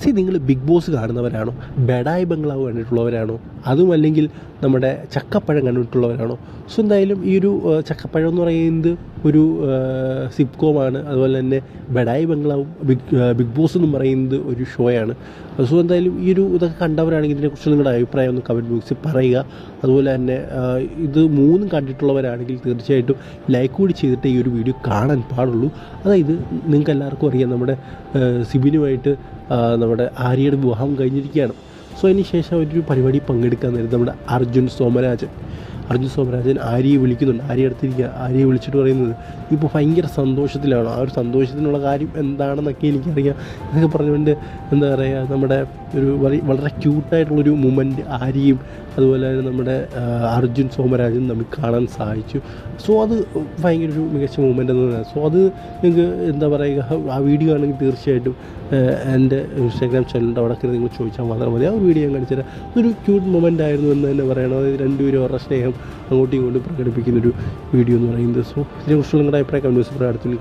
C നിങ്ങൾ big boss കാണുന്നവരാണോ? ബെഡായി ബംഗ്ലാവ് കണ്ടിട്ടുള്ളവരാണോ? അതും അല്ലെങ്കിൽ നമ്മുടെ ചക്കപ്പഴം കണ്ടിട്ടുള്ളവരാണോ സോ എന്തായാലും ഈ ഒരു ചക്കപ്പഴം എന്ന് പറയുന്നത് ഒരു സിപ്കോമാണ്. അതുപോലെ തന്നെ ബഡായി ബംഗ്ലാവും ബിഗ് ബിഗ് ബോസ് എന്ന് പറയുന്നത് ഒരു ഷോയാണ്. സോ എന്തായാലും ഈ ഒരു ഇതൊക്കെ കണ്ടവരാണെങ്കിൽ ഇതിനെക്കുറിച്ച് നിങ്ങളുടെ അഭിപ്രായം ഒന്ന് കമന്റ് ബോക്സിൽ പറയുക. അതുപോലെ തന്നെ ഇത് മൂന്നും കണ്ടിട്ടുള്ളവരാണെങ്കിൽ തീർച്ചയായിട്ടും ലൈക്ക് കൂടി ചെയ്തിട്ട് ഈ ഒരു വീഡിയോ കാണാൻ പാടുള്ളൂ. അതായത് നിങ്ങൾക്ക് എല്ലാവർക്കും അറിയാം നമ്മുടെ സിബിനുമായിട്ട് നമ്മുടെ ആര്യയുടെ വിവാഹം കഴിഞ്ഞിരിക്കുകയാണ്. സോ അതിന് ശേഷം ഒരു പരിപാടി പങ്കെടുക്കാൻ നേരം നമ്മുടെ അർജുൻ സോമരാജൻ. അർജുൻ സോമരാജൻ ആര്യയെ വിളിക്കുന്നുണ്ട്? ആര്യ അടുത്തിരിക്കുക? ആര്യയെ വിളിച്ചിട്ട് പറയുന്നത്? ഇപ്പോൾ ഭയങ്കര സന്തോഷത്തിലാണ്. ആ ഒരു സന്തോഷത്തിനുള്ള കാര്യം എന്താണെന്നൊക്കെ എനിക്കറിയാം. എന്നൊക്കെ പറഞ്ഞുകൊണ്ട് എന്താ പറയുക നമ്മുടെ ഒരു വളരെ ക്യൂട്ടായിട്ടുള്ളൊരു മൂമെന്റ് ആര്യയും അതുപോലെ തന്നെ നമ്മുടെ അർജുൻ സോമരാജനും നമുക്ക് കാണാൻ സാധിച്ചു. സോ അത് ഭയങ്കര ഒരു മികച്ച മൂമെന്റ് എന്ന് പറയുന്നത് സോ അത് നിങ്ങൾക്ക് എന്താ പറയുക ആ വീഡിയോ ആണെങ്കിൽ തീർച്ചയായിട്ടും എന്റെ ഇൻസ്റ്റാഗ്രാം ചാനലിന്റെ അവിടെ നിങ്ങൾ ചോദിച്ചാൽ മാത്രം മതി. ആ വീഡിയോ ഞാൻ കാണിച്ചുതരാം ഒരു ക്യൂട്ട് മൊമെന്റ് ആയിരുന്നു എന്ന് തന്നെ പറയണം. അതായത് രണ്ടുപേരും അവരുടെ സ്നേഹം അങ്ങോട്ടും ഇങ്ങോട്ടും പ്രകടിപ്പിക്കുന്നൊരു വീഡിയോ എന്ന് പറയുന്നത്. സോ ഇതിനെക്കുറിച്ചുള്ള നിങ്ങളുടെ അഭിപ്രായം കമ്മ്യൂണിസ്റ്റ് അടുത്തിൽ